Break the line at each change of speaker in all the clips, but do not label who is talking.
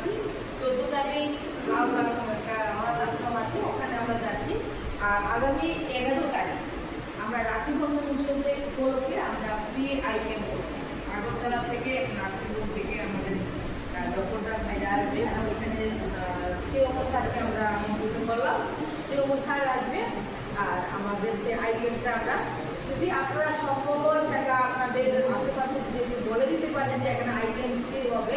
যাচ্ছি। চোদ্দ তারিখ আমার আশ্রম আছে, ওখানে আমরা যাচ্ছি। আর আগামী এগারো তারিখ আমরা রাখি বন্ধন উৎসবে উপলক্ষে আমরা ফ্রি আইটেম করছি। আগরতলা থেকে নার্সিংহোম থেকে আমাদের ডক্টররা ভাইরা আসবে। আর ওইখানে সিওম স্যারকে আমরা আমন্ত্রিত করলাম। সিওম স্যার আসবে। আর আমাদের যে আইটেমটা আমরা, যদি আপনারা সম্ভব সেটা আপনাদের আশেপাশে যদি বলে দিতে পারেন যে এখানে আইটেম ফ্রি হবে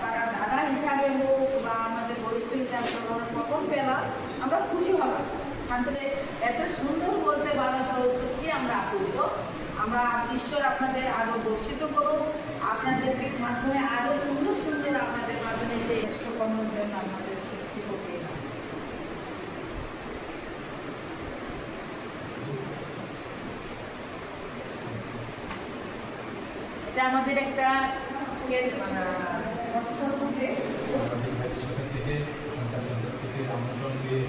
পাড়ার দাদা হিসাবে হোক বা আমাদের বরিষ্ঠ হিসাবে প্রথম পেলাম, আমরা খুশি হলাম। শান্তনে এত সুন্দর বলতে সত্যি আমরা আপ্লুত। আমরা ঈশ্বর আপনাদের আরও বর্ষিত করুক, আপনাদের মাধ্যমে আরও সুন্দর সুন্দর আপনাদের মাধ্যমে যে কর্মের জন্য আমাদের এটা আমাদের একটা
আমন্ত্রণ দিয়ে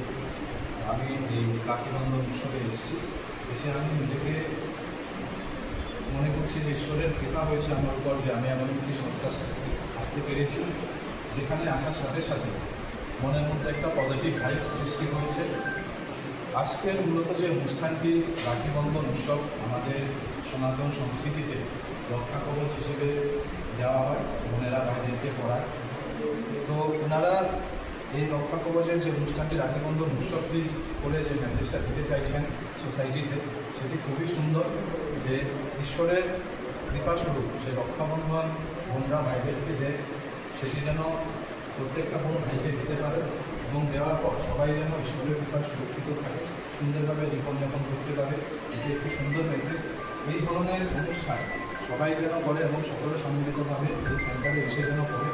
আমি এই রাখিবন্ধন উৎসবে এসেছি। এসে আমি নিজেকে মনে করছি যে ঈশ্বরের কৃপা হয়েছে আমার উপর যে আমি এমন একটি সংস্থার সাথে আসতে পেরেছি, যেখানে আসার সাথে সাথে মনের মধ্যে একটা পজিটিভ ভাইব সৃষ্টি হয়েছে। আজকের মূলত যে অনুষ্ঠানটি রাখিবন্ধন উৎসব আমাদের সনাতন সংস্কৃতিতে রক্ষা কবচ হিসেবে বোনেরা পড়ায় তো ওনারা এই রক্ষা কবচের যে অনুষ্ঠানটি রাখিবন্ধন উৎসবটি করে যে মেসেজটা দিতে চাইছেন সোসাইটিতে সেটি খুবই সুন্দর যে ঈশ্বরের কৃপাস্বরূপ যে রক্ষাবন্ধন বোনরা ভাইদেরকে দেয়, সেটি যেন প্রত্যেকটা বোন ভাইকে দিতে পারে এবং দেওয়ার পর সবাই যেন ঈশ্বরের কৃপা সুরক্ষিত থাকে, সুন্দরভাবে জীবনযাপন করতে পারে, এটি একটি সুন্দর মেসেজ এই ধরনের অনুষ্ঠান সবাই যেন করে এবং সকলে সম্মিলিতভাবে এই সেন্টারে এসে যেন করে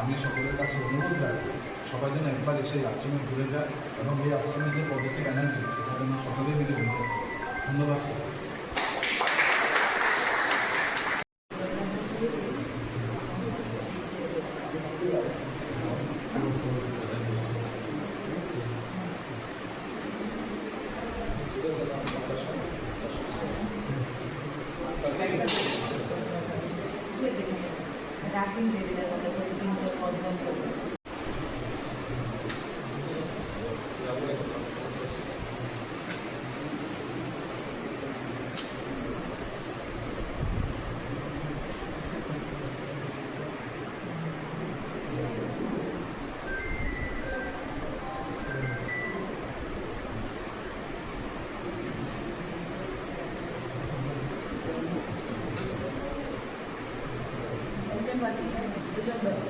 আমি সকলের কাছে অনুরোধ রাখি, সবাই যেন একবার এসে এই আশ্রমে ঘুরে যায় এবং এই আশ্রমের যে পজিটিভ এনার্জি সেটা যেন সকলে মিলে নিতে পারে। ধন্যবাদ সকলকে।
রাখিন দেবীদের মধ্যে Buat ini.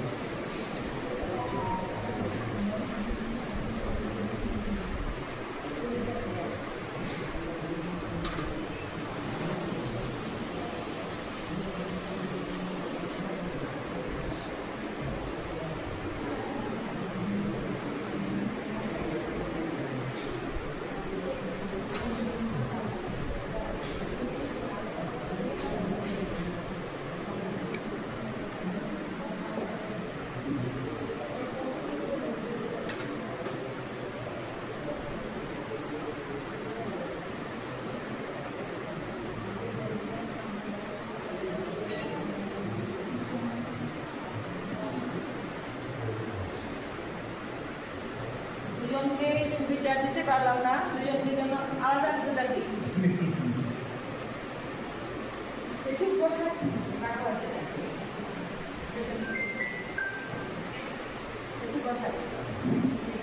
দুজনকে সুবিচার দিতে পারলাম না, দুজনকে জন্য আলাদা আলাদা দিই একটু পোশাক রাখা আছে একটু পোশাক